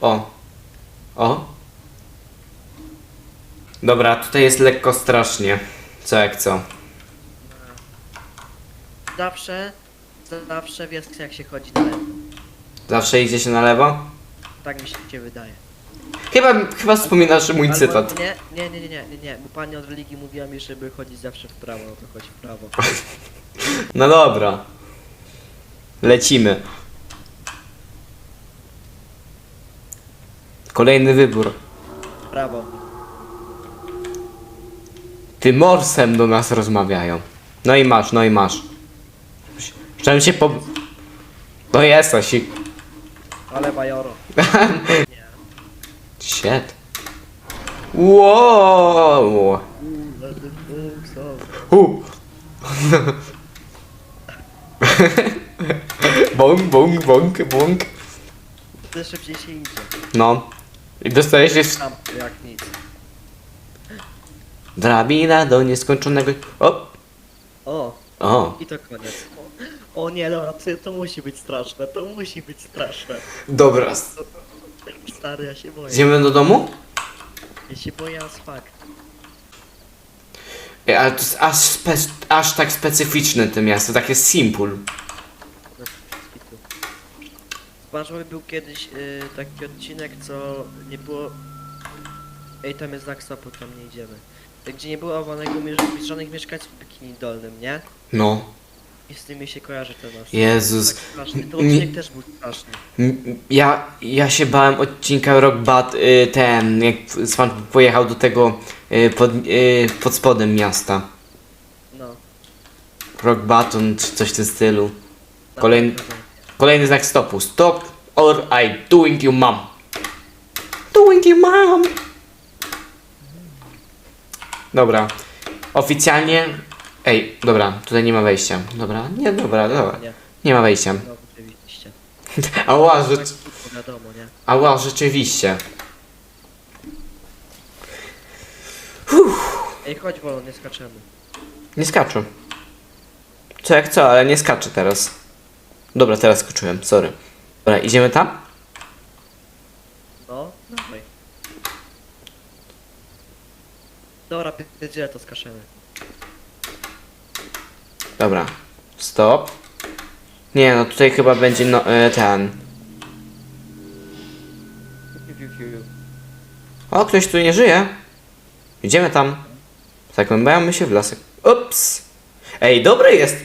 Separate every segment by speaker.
Speaker 1: O. O. Dobra, tutaj jest lekko strasznie. Co jak co.
Speaker 2: Zawsze, zawsze wiesz jak się chodzi na lewo.
Speaker 1: Zawsze idzie się na lewo?
Speaker 2: Tak mi się wydaje.
Speaker 1: Chyba, chyba wspominasz mój
Speaker 2: Albo
Speaker 1: cytat.
Speaker 2: Nie, nie, nie, nie, nie, nie, nie, bo pani od religii mówiła mi, żeby chodzić zawsze w prawo, no to chodź w prawo.
Speaker 1: No dobra. Lecimy. Kolejny wybór.
Speaker 2: Prawo.
Speaker 1: Ty morsem do nas rozmawiają. No i masz, no i masz. Chciałem się po... No jesteś i...
Speaker 2: Ale bajoro. Nie.
Speaker 1: Shit. Wow. Hu. bąk, bąk, bąk, bąk.
Speaker 2: To szybciej się idzie.
Speaker 1: No. I dostajesz.
Speaker 2: Tam, jak nic.
Speaker 1: Drabina do nieskończonego... O!
Speaker 2: O,
Speaker 1: O!
Speaker 2: i to koniec. O, nie, Laura, to, to musi być straszne, to musi być straszne.
Speaker 1: Dobra.
Speaker 2: Stary, ja się boję.
Speaker 1: Idziemy do domu?
Speaker 2: Ja się boję as fuck.
Speaker 1: Ej, ale to jest aż, spe... aż tak specyficzne to miasto, takie simple.
Speaker 2: SpongeBob był kiedyś y, taki odcinek, co nie było... Ej, tam jest znak stopu, tam nie idziemy. Gdzie nie było owanego mie- żadnych mieszkańców w Bikini Dolnym, nie?
Speaker 1: No.
Speaker 2: I z tym mi się kojarzy ten nasz.
Speaker 1: Jezus.
Speaker 2: Tak straszny.
Speaker 1: Nie-
Speaker 2: odcinek też był straszny.
Speaker 1: M- Ja, ja się bałem odcinka Rock Bad, y, ten, jak SpongeBob pojechał do tego y, pod, y, pod spodem miasta.
Speaker 2: No.
Speaker 1: Rock Button czy coś w tym stylu. Kolejny-
Speaker 2: no, no.
Speaker 1: Kolejny znak stopu. Stop or I doing you mom. Doing you mom. Dobra. Oficjalnie... Ej, dobra, tutaj nie ma wejścia. Dobra, nie, dobra, dobra.
Speaker 2: Nie,
Speaker 1: Nie ma wejścia.
Speaker 2: no oczywiście.
Speaker 1: Ała,
Speaker 2: Tak,
Speaker 1: rzecz...
Speaker 2: wiadomo, nie?
Speaker 1: Ała, rzeczywiście.
Speaker 2: Ej, chodź wolno, nie skaczemy.
Speaker 1: Nie skaczę. Co jak co, ale nie skaczę teraz. Dobra, teraz skoczyłem, sorry. Dobra, idziemy tam?
Speaker 2: No, dawaj. Dobra, pierdziele to skaczemy.
Speaker 1: Dobra. Stop. Nie, no tutaj chyba będzie no, e, ten. O, ktoś tu nie żyje. Idziemy tam. Zagłębiamy się w lasek. Ups. Ej, dobry jest.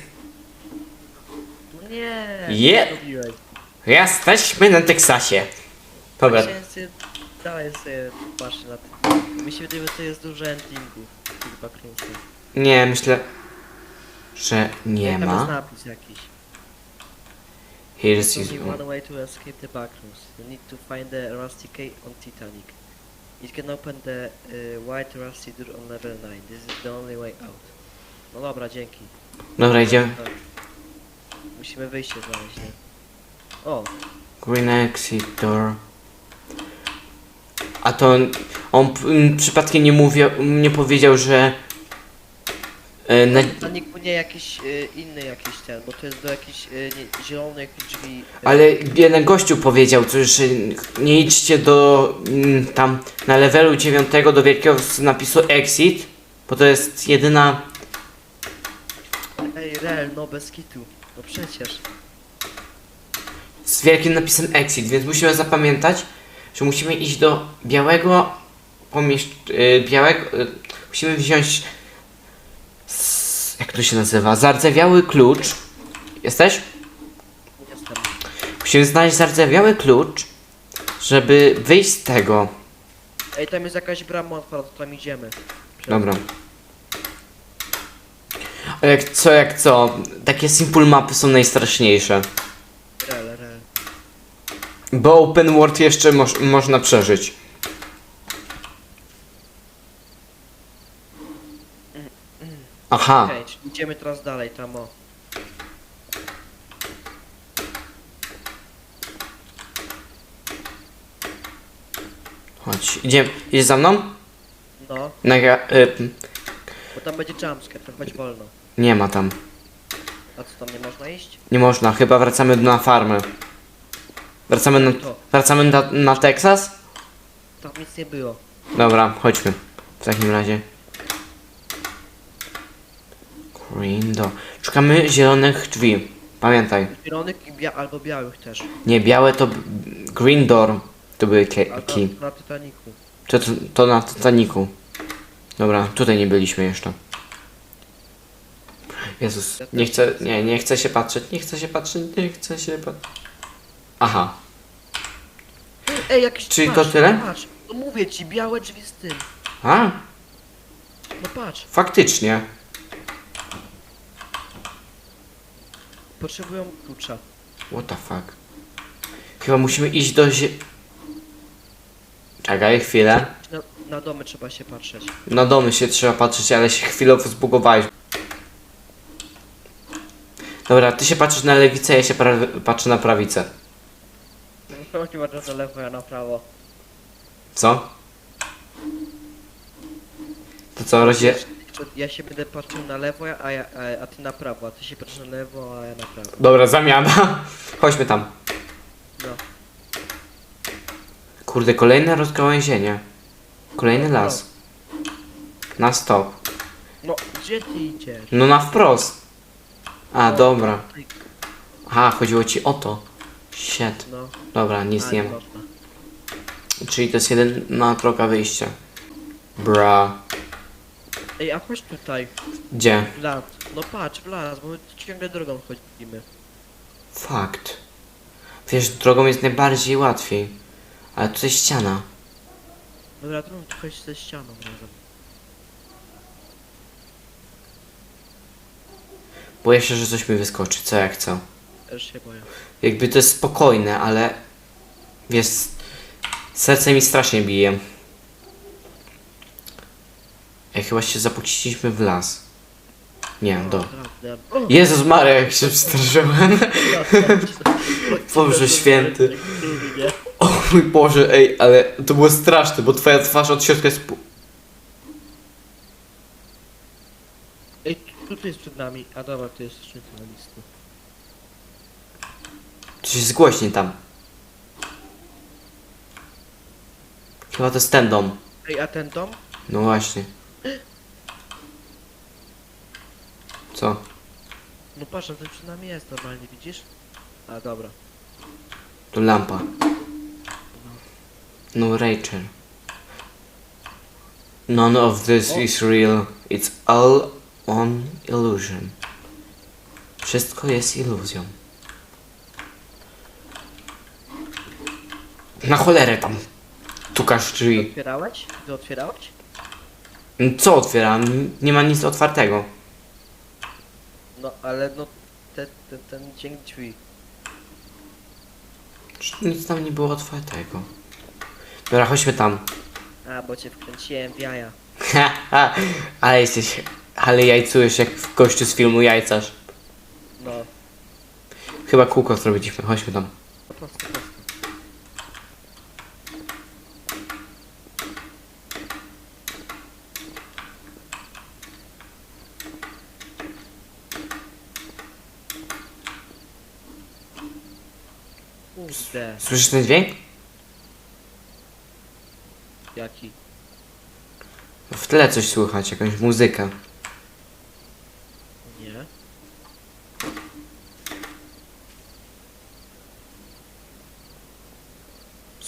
Speaker 2: Nie,
Speaker 1: Je-
Speaker 2: zrobiłeś.
Speaker 1: Jesteśmy na Teksasie. Dobra,
Speaker 2: Właśnie sobie, dalej sobie patrzę na tym. Mi się wydaje, że to jest dużo endingów tych backroomsów.
Speaker 1: nie, myślę, że nie
Speaker 2: Tam jest
Speaker 1: ma.
Speaker 2: napis jakiś.
Speaker 1: Here's
Speaker 2: There's only one way to escape the backrooms. You need to find the rusty key on Titanic. It can open the y, white rusty door on level 9. This is the only way out. No dobra, dzięki.
Speaker 1: Dobra, idziemy.
Speaker 2: Tak. Musimy wyjście znaleźć, nie? O,
Speaker 1: Green exit door. A to on, on p- m, przypadkiem nie mówił, nie powiedział, że e, na,
Speaker 2: na niku nie jakiś y, inny jakiś ten, bo to jest do jakichś y, nie, zielonych drzwi. y,
Speaker 1: ale jeden gościu powiedział, to, że nie idźcie do mm, tam na levelu 9 do wielkiego napisu exit, bo to jest jedyna
Speaker 2: Ej, rel, no bez kitu. No przecież.
Speaker 1: z wielkim napisem exit, więc musimy zapamiętać, że musimy iść do białego pomieszcz... y, białego... y, musimy wziąć... s- jak to się nazywa? Zardzewiały klucz. Jesteś?
Speaker 2: Jestem.
Speaker 1: Musimy znaleźć zardzewiały klucz, żeby wyjść z tego.
Speaker 2: Ej, tam jest jakaś brama otwarta, to tam idziemy.
Speaker 1: Dobra. Jak co, jak co, takie simple mapy są najstraszniejsze.
Speaker 2: Rel, rel.
Speaker 1: Bo open world jeszcze moż, można przeżyć. Aha.
Speaker 2: Okej, czyli idziemy teraz dalej, tam o.
Speaker 1: Chodź, idziemy. Idziesz za mną?
Speaker 2: No,
Speaker 1: Nagra... Y,
Speaker 2: bo tam będzie jumpscare, to chodź wolno.
Speaker 1: Nie ma tam.
Speaker 2: A co tam nie można iść?
Speaker 1: Nie można, chyba wracamy na farmę. Wracamy na,
Speaker 2: To.
Speaker 1: wracamy na, na Teksas?
Speaker 2: Tam nic nie było.
Speaker 1: Dobra, chodźmy. W takim razie. Green door. Szukamy zielonych drzwi. Pamiętaj.
Speaker 2: Zielonych i bia albo białych też.
Speaker 1: Nie, białe to b- green door. To były ke- key.
Speaker 2: na Titanicu.
Speaker 1: To, to, to na Titanicu. Dobra, tutaj nie byliśmy jeszcze. Jezus, nie chcę,
Speaker 2: nie
Speaker 1: nie, chcę się patrzeć, nie chcę się patrzeć, nie chcę się patrzeć. Aha,
Speaker 2: Ej, jakiś
Speaker 1: Czyli
Speaker 2: patrz,
Speaker 1: to tyle?
Speaker 2: Patrz, no mówię ci, białe drzwi z tym.
Speaker 1: a,
Speaker 2: No patrz,
Speaker 1: faktycznie.
Speaker 2: potrzebują klucza.
Speaker 1: What the fuck? Chyba musimy iść do zie... Czekaj chwilę.
Speaker 2: Na, na domy trzeba się patrzeć.
Speaker 1: Na domy się trzeba patrzeć, ale się chwilowo zbugowałeś. Dobra, ty się patrzysz na lewicę, ja się pra- patrzę na prawicę.
Speaker 2: Nie ma na lewo, ja na prawo.
Speaker 1: Co? To co, rozie...
Speaker 2: Ja się będę patrzył na lewo, a, ja, a, a ty na prawo, a ty się patrzysz na lewo, a ja na prawo.
Speaker 1: Dobra, zamiana. Chodźmy tam.
Speaker 2: No.
Speaker 1: Kurde, kolejne rozgałęzienie. Kolejny las. Na stop.
Speaker 2: No, gdzie ty idziesz?
Speaker 1: No na wprost. A, dobra. Aha, chodziło ci o to. Shit.
Speaker 2: No,
Speaker 1: Dobra, nic nie ma.
Speaker 2: można.
Speaker 1: Czyli to jest jedyna droga wyjścia. Bra.
Speaker 2: Ej, a chodź tutaj,
Speaker 1: Gdzie?
Speaker 2: w las. No patrz, w las, bo my ciągle drogą chodzimy.
Speaker 1: Fakt. Wiesz, drogą jest najbardziej łatwiej. Ale tutaj ściana.
Speaker 2: Dobra, tu chodź ze ścianą razem.
Speaker 1: Boję się, że coś mi wyskoczy, co jak co.
Speaker 2: Też się boję.
Speaker 1: Jakby to jest spokojne, ale... Wiesz... Serce mi strasznie bije. Ej, chyba się zapuściliśmy w las. Nie, do.
Speaker 2: Naprawdę. O!
Speaker 1: Jezus Maria, jak się przestraszyłem. Boże święty. O mój Boże, ej, ale to było straszne, bo twoja twarz od środka jest... pu-
Speaker 2: Ej, tu, tu jest przed nami. A dobra, tu jest jeszcze na listu.
Speaker 1: Coś jest głośniej tam. Chyba to jest ten dom.
Speaker 2: Ej, a ten dom?
Speaker 1: No właśnie. Co?
Speaker 2: No patrz, a ten przed nami jest normalnie, widzisz? A dobra.
Speaker 1: To lampa. No Rachel. None of this is real. It's all on illusion. Wszystko jest iluzją. Na cholerę tam. Tukasz drzwi.
Speaker 2: Otwierałeś? Ty otwierałeś?
Speaker 1: Co otwieram? Nie ma nic otwartego.
Speaker 2: No, ale no, te, te, ten dźwięk drzwi.
Speaker 1: Nic tam nie było otwartego. Dobra, chodźmy tam.
Speaker 2: A, bo cię wkręciłem w jaja.
Speaker 1: Ale jesteś... Ale jajcujesz jak w gościu z filmu Jajcarz.
Speaker 2: No,
Speaker 1: Chyba kółko zrobiliśmy, chodźmy tam.
Speaker 2: po prostu, po prostu. Kurde,
Speaker 1: Słyszysz ten dźwięk?
Speaker 2: jaki?
Speaker 1: W tle coś słychać, jakąś muzykę.
Speaker 2: Nie?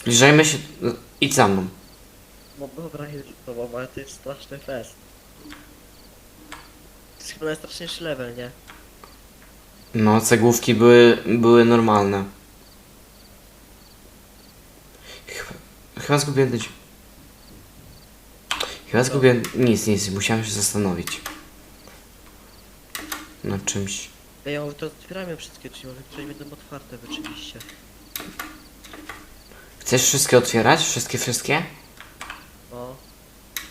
Speaker 1: Zbliżajmy się... Idź za mną.
Speaker 2: No dobra, jest z tobą, ale to jest straszny fest. To jest chyba najstraszniejszy level, nie?
Speaker 1: No, cegłówki były, były normalne. Chyba, chyba zgubiłem ten... Chyba zgubiłem... Nic, nic, musiałem się zastanowić. Nad czymś.
Speaker 2: Ej, ale to otwieramy wszystkie drzwi, może które będą otwarte rzeczywiście.
Speaker 1: Chcesz wszystkie otwierać? Wszystkie, wszystkie?
Speaker 2: No.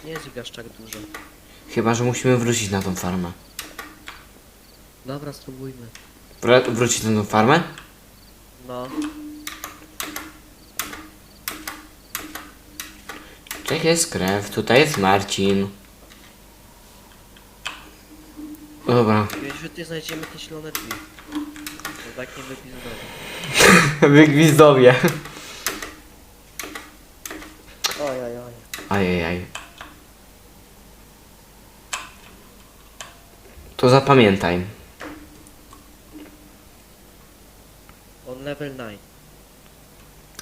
Speaker 2: Nie jest ich aż tak dużo.
Speaker 1: Chyba, że musimy wrócić na tą farmę.
Speaker 2: Dobra, spróbujmy.
Speaker 1: Wr- wrócić na tą farmę?
Speaker 2: No.
Speaker 1: Tutaj jest krew, tutaj jest Marcin. Dobra,
Speaker 2: że ty znajdziemy te zielone drzwi. No tak nie wypizdowy.
Speaker 1: Wygwizdowie. To zapamiętaj.
Speaker 2: On level 9.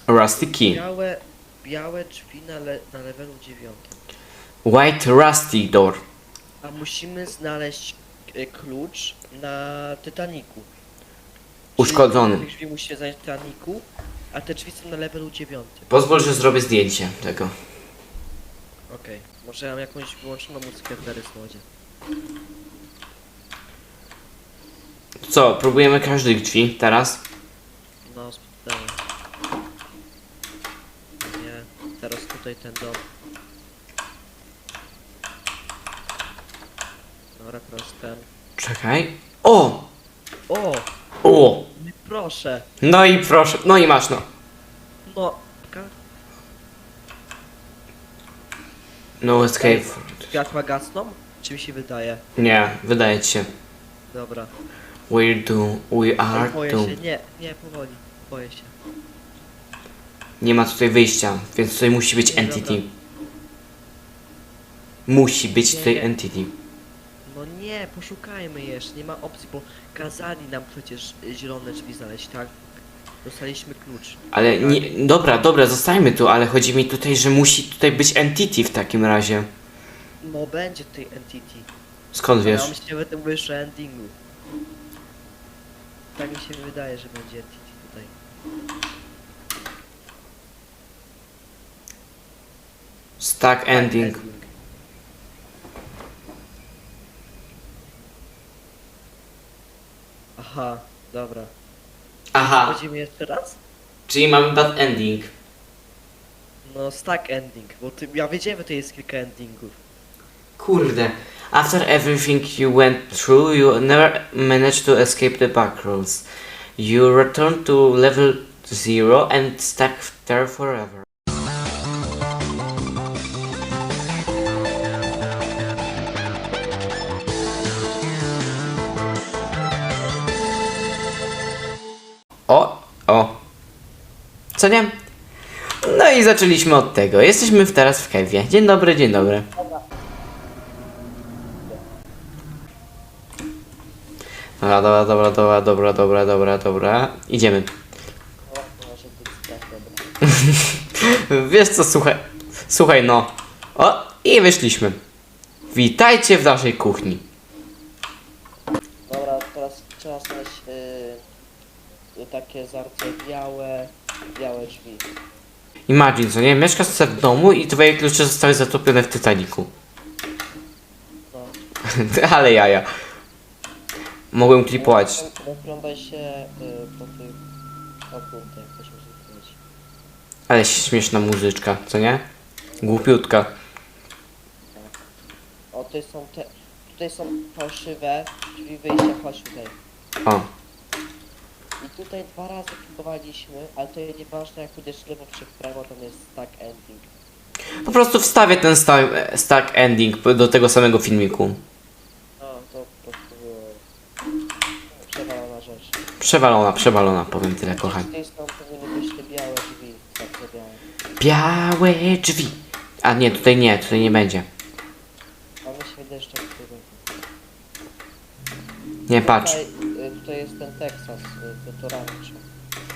Speaker 1: Rusty key.
Speaker 2: Białe, białe drzwi na, le, na levelu 9.
Speaker 1: White rusty door.
Speaker 2: A musimy znaleźć e, klucz na Titaniku.
Speaker 1: Uszkodzony.
Speaker 2: Czyli drzwi musimy znaleźć w Titaniku, a te drzwi są na levelu 9.
Speaker 1: Pozwól, że zrobię zdjęcie tego.
Speaker 2: Okej. Może mam jakąś wyłączoną muzykę w Modzie.
Speaker 1: Co, próbujemy każdych drzwi teraz?
Speaker 2: No, spytałem. Nie, teraz tutaj ten dom. Dobra, teraz ten.
Speaker 1: Czekaj. O!
Speaker 2: O!
Speaker 1: O!
Speaker 2: No i proszę!
Speaker 1: No i proszę, no i masz no.
Speaker 2: No! Ka-
Speaker 1: No escape.
Speaker 2: Światła gasną? Czy mi się wydaje?
Speaker 1: Nie, wydaje ci się.
Speaker 2: Dobra.
Speaker 1: We're do, we are
Speaker 2: boję
Speaker 1: do.
Speaker 2: się, nie, nie, powoli. Boję się.
Speaker 1: Nie ma tutaj wyjścia, więc tutaj musi być
Speaker 2: Nie,
Speaker 1: entity.
Speaker 2: dobra.
Speaker 1: Musi być
Speaker 2: Nie,
Speaker 1: tutaj
Speaker 2: nie.
Speaker 1: entity.
Speaker 2: No nie, poszukajmy jeszcze, nie ma opcji, bo kazali nam przecież zielone drzwi znaleźć, tak? Dostaliśmy klucz.
Speaker 1: Ale nie, dobra, dobra, zostajmy tu, ale chodzi mi tutaj, że musi tutaj być entity w takim razie.
Speaker 2: No będzie tej entity.
Speaker 1: Skąd wiesz?
Speaker 2: Ja myślę, że tym wyższe endingu. Tak mi się wydaje, że będzie tutaj.
Speaker 1: Stack ending.
Speaker 2: Aha, dobra.
Speaker 1: Aha,
Speaker 2: Chodzimy jeszcze raz?
Speaker 1: czyli mamy bad ending.
Speaker 2: No stack ending, bo ty, ja wiedziałem, że to jest kilka endingów.
Speaker 1: Kurde. After everything you went through, you never managed to escape the back roads. You return to level zero and stuck there forever. O, o. Co nie? No i zaczęliśmy od tego. Jesteśmy teraz w Kewie. Dzień dobry, dzień dobry. Dobra, dobra, dobra, dobra, dobra, dobra, dobra, dobra. Idziemy. Wiesz co, słuchaj. Słuchaj, no. O, i wyszliśmy. Witajcie w naszej kuchni.
Speaker 2: Dobra, teraz trzeba znaleźć y, takie zardzewiałe, białe drzwi.
Speaker 1: Imagine, co nie? Mieszkasz sobie w domu i twoje klucze zostały zatopione w Titaniku.
Speaker 2: No.
Speaker 1: Ale jaja. Mogłem klipować.
Speaker 2: Rozglądaj się y, po tych... Powiedzieć.
Speaker 1: Ale śmieszna muzyczka, co nie? Głupiutka.
Speaker 2: O, tutaj są te... Tutaj są fałszywe drzwi wyjścia, chodź tutaj.
Speaker 1: O.
Speaker 2: I tutaj dwa razy próbowaliśmy, ale to jest nieważne jak pójdziesz lewo czy w prawo, tam jest stack ending.
Speaker 1: Po prostu wstawię ten sta stack ending do tego samego filmiku.
Speaker 2: No, to po prostu było... Przewalona rzecz.
Speaker 1: Przewalona, przewalona, powiem tyle, kochani.
Speaker 2: Z tej strony powinny być te białe drzwi, białe.
Speaker 1: Białe drzwi. A nie, tutaj nie, tutaj nie będzie.
Speaker 2: Się tutaj będzie.
Speaker 1: Nie, patrz.
Speaker 2: Tutaj, y, tutaj jest ten Teksas, y, to to rancho.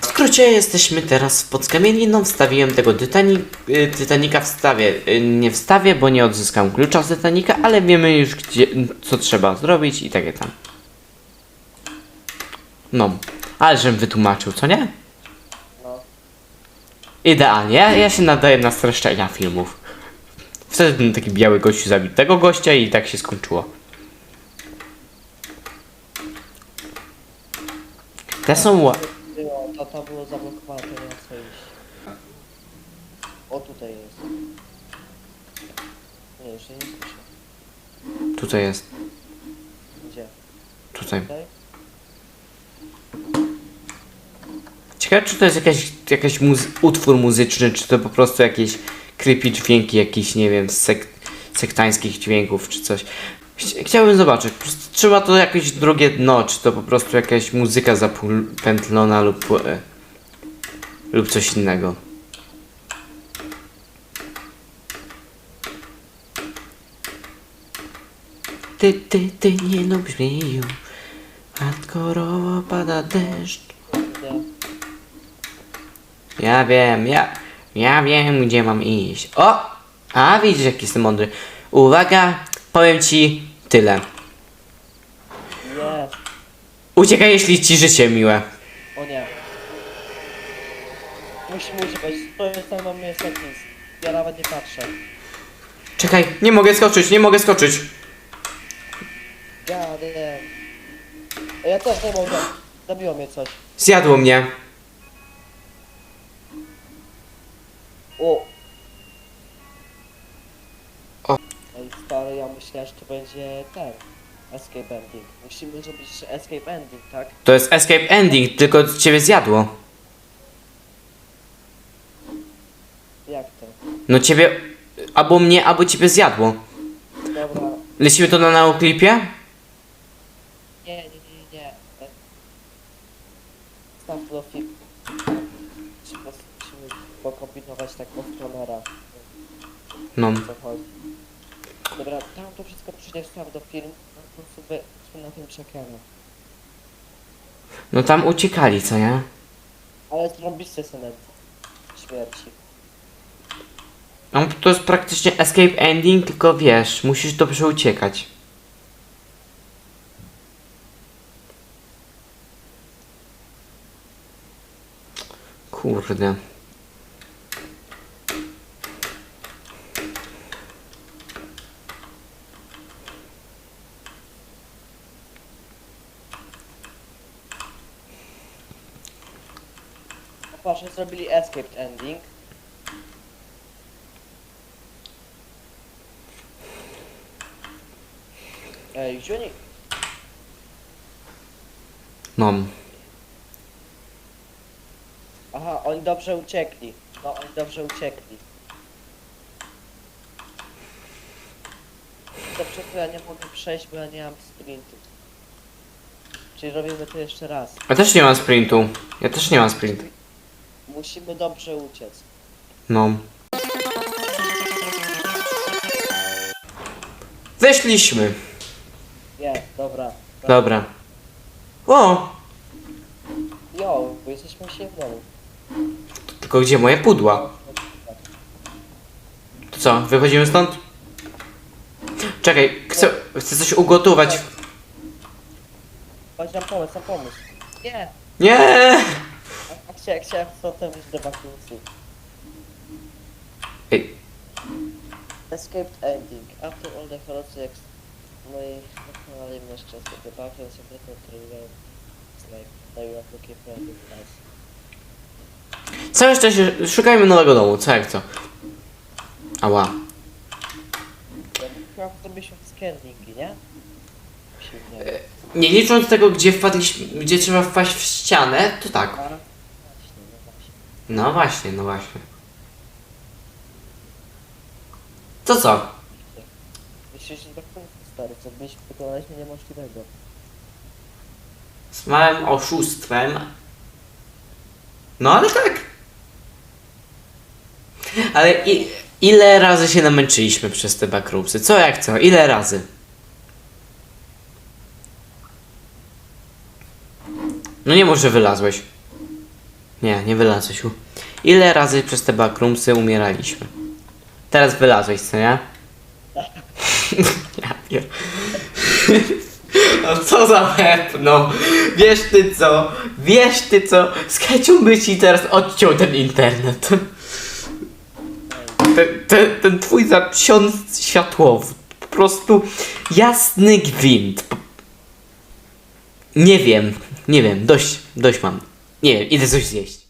Speaker 1: W skrócie jesteśmy teraz pod skamieniną, wstawiłem tego Titanic, y, Titanica wstawię, y, nie wstawię, bo nie odzyskam klucza z Titanica, ale wiemy już gdzie, co trzeba zrobić i takie tam. No, ale żem wytłumaczył, co nie?
Speaker 2: No,
Speaker 1: Idealnie, ja, ja się nadaję na streszczenia filmów. Wtedy ten taki biały gościu zabił tego gościa i tak się skończyło. Te są ła...
Speaker 2: było, to, to było zablokowane, to nie ma co iść. O, tutaj jest. Nie, jeszcze nie słyszę.
Speaker 1: Tutaj jest,
Speaker 2: Gdzie?
Speaker 1: tutaj.
Speaker 2: Tutaj?
Speaker 1: Ciekawe, czy to jest jakaś, jakaś muzy- utwór muzyczny, czy to po prostu jakieś creepy dźwięki, jakieś, nie wiem, sek sektańskich dźwięków, czy coś. Chci- Chciałbym zobaczyć. Trzeba to jakieś drugie dno, czy to po prostu jakaś muzyka zapętlona lub, e, lub coś innego. Ty, ty, ty nie lubisz mnie już, hardkorowo pada deszcz. Ja wiem, ja, ja wiem, gdzie mam iść. O! A, widzisz, jaki jestem mądry. Uwaga, powiem ci tyle.
Speaker 2: Nie.
Speaker 1: Uciekaj, jeśli ci życie miłe.
Speaker 2: O nie. Musimy uciekać. To jest tam mamy seconds. Ja nawet nie patrzę.
Speaker 1: Czekaj, nie mogę skoczyć, nie mogę skoczyć.
Speaker 2: Ja nie. Ja też nie mogę. Zabiło mnie coś.
Speaker 1: Zjadło mnie.
Speaker 2: O.
Speaker 1: O.
Speaker 2: Ej stary, ja myślałem, że to będzie ten. Escape ending. Musimy zrobić jeszcze escape ending, tak?
Speaker 1: To jest escape ending, tylko ciebie zjadło.
Speaker 2: Jak to?
Speaker 1: No ciebie, albo mnie, albo ciebie zjadło.
Speaker 2: Dobra.
Speaker 1: Lecimy to na naoklipie?
Speaker 2: Nie, nie, nie, nie. Staw do film. Musimy, musimy pokombinować tak od kamera.
Speaker 1: No.
Speaker 2: co chodzi. Dobra, tam to wszystko przecież staw do film. No to sobie sobie na tym czekamy.
Speaker 1: No tam uciekali, co nie?
Speaker 2: Ale zrobicie sobie śmierci.
Speaker 1: No, to jest praktycznie escape ending, tylko wiesz, musisz dobrze uciekać. Kurde.
Speaker 2: Patrz, zrobili escape ending. Ej, gdzie oni?
Speaker 1: No.
Speaker 2: Aha, oni dobrze uciekli. No, oni dobrze uciekli. Dobrze, to ja nie mogę przejść, bo ja nie mam sprintu. Czyli robimy to jeszcze raz.
Speaker 1: Ja też nie mam sprintu. Ja też nie mam sprintu.
Speaker 2: Musimy dobrze uciec.
Speaker 1: No. Weszliśmy.
Speaker 2: Nie, dobra.
Speaker 1: Dobra. O!
Speaker 2: Jo, bo jesteśmy się w domu.
Speaker 1: Tylko gdzie moje pudła? To co, wychodzimy stąd? Czekaj, chcę, chcę coś ugotować.
Speaker 2: Chodź nam pomóc, nam pomóc. Nie!
Speaker 1: Nie!
Speaker 2: A, a chciałem, stąd wyjść do wakacje.
Speaker 1: Ej,
Speaker 2: Escaped ending. After all the horrors. No i dokonali szczęście. The background the control It's like they were looking for a good place.
Speaker 1: całe szczęście, szukajmy nowego domu, co jak co. Ała.
Speaker 2: Ja bym chyba nie? Wydaje.
Speaker 1: Nie licząc tego, gdzie wpadliśmy, gdzie trzeba wpaść w ścianę, to tak.
Speaker 2: A, właśnie, no właśnie.
Speaker 1: No właśnie, no właśnie. To co?
Speaker 2: Myślisz, że tak stary, co byśmy wykonaliśmy niemożliwego.
Speaker 1: Z małym oszustwem. No ale tak. Ale i, ile razy się namęczyliśmy przez te backroomsy? Co jak co? Ile razy? No nie może wylazłeś. Nie, nie wylazłeś. u. Ile razy przez te backroomsy umieraliśmy? Teraz wylazłeś, co nie? ja pier... No co za łeb, no. Wiesz ty co? Wiesz ty co? Z Kecią by ci teraz odciął ten internet. Ten, ten, ten twój zapsiąc światłowód. Po prostu jasny gwint. Nie wiem, nie wiem, dość, dość mam. Nie idę coś zjeść.